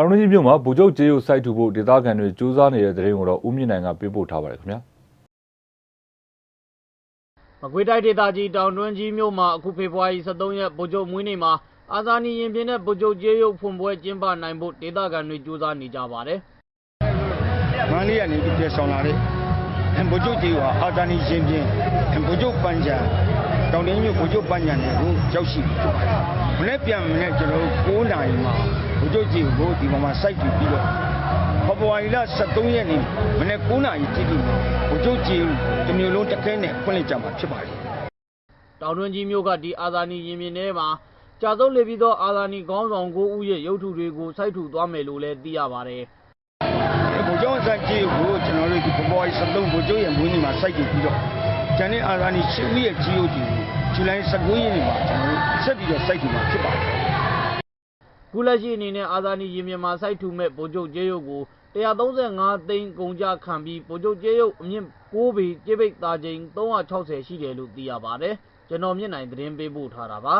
တောင်တွင်းကြီးမြို့မှာဗိုလ်ချုပ်ကျေးရုပ်စိုက်ထူဖို့ဒေသခံတွေစူးစမ်းနေတဲ့တဲ့ရင်ကိုတော့ဦးမြင့်နိုင်ကပေးပို့ထားပါတယ်ခင်ဗျာမကွေးတိုင်းဒေသကြီးတောင်တွင်းကြီးမြို့မှာအခုဖေဖော်ဝါရီ23ရက်ဗိုလ်ချုပ်မွေးနေ့မှာအာဇာနည်ရင်ပြင်တဲ့ဗိုလ်ချုပ်ကျေးရုပ်ဖွင့်ပွဲကျင်းပနိုင်ဖို့ဒေသခံတွေကြိုးစားနေကြပါတယ်မန္တလေးကနေပြီးပြေဆောင်လာတဲ့ဗိုလ်ချုပ်ကြီးကအာတာနီရှင်ပြင်းဗိုလ်ချုပ်ပန်းချံတောင်တင်းမြို့ဗိုလ်ချုပ်ပန်းချံတွေကိုရောက်ရှိပြီဖြစ်ပါတယ်။မနေ့ပြန်မနေ့ကျွန်တော်တို့9နာရီမှာ ဗိုလ်ချုပ်ကြီးကိုဒီမှာစိုက်ကြည့်ပြီးတော့ဖေဖော်ဝါရီလ23ရက်နေ့မနေ့9နာရီတိတိမှာဗိုလ်ချုပ်ကြီးတစ်မျိုးလုံးတစ်ခဲနဲ့ဖွင့်လှစ်ကြမှာဖြစ်ပါတယ်။တောင်တွင်းကြီးမြို့ကဒီအာဇာနည်ရင်ပြင်ထဲမှာကြာဆုံးလေပြီးသောအာဇာနည်ခေါင်းဆောင်ကိုဦးရဲ့ရုပ်ထုတွေကိုစိုက်ထူသွားမယ်လို့လည်းသိရပါတယ်ဗိုလ်ချုပ်ဆန်ကြီးကိုကျွန်တော်တို့ဒီဖေဖော်ဝါရီ23ဗိုလ်ချုပ်ရဲ့မွေးနေ့မှာစိုက်ကြည့်ပြီးတော့ကျန်တဲ့အာဇာနည်ရှိဦးရဲ့ကြီးဦးကြီးကိုဇူလိုင်19ရက်နေ့မှာကျွန်တော်တို့ဆက်ပြီးတော့စိုက်ကြည့်မှာဖြစ်ပါတယ် ခုလက်ရှိအနေနဲ့အာဇာနည်ရင်ပြင်မှာစိုက်ထူမဲ့ဗိုလ်ချုပ်ကျေးရုပ်ကို135သိန်းကုန်ကြခံပြီးဗိုလ်ချုပ်ကျေးရုပ်အမြင့်6ပေကျေးပိတ်သားချိန်360ရှိတယ်လို့သိရပါတယ်ကျွန်တော်မြင့်နိုင်သတင်းပေးပို့ထားတာပါ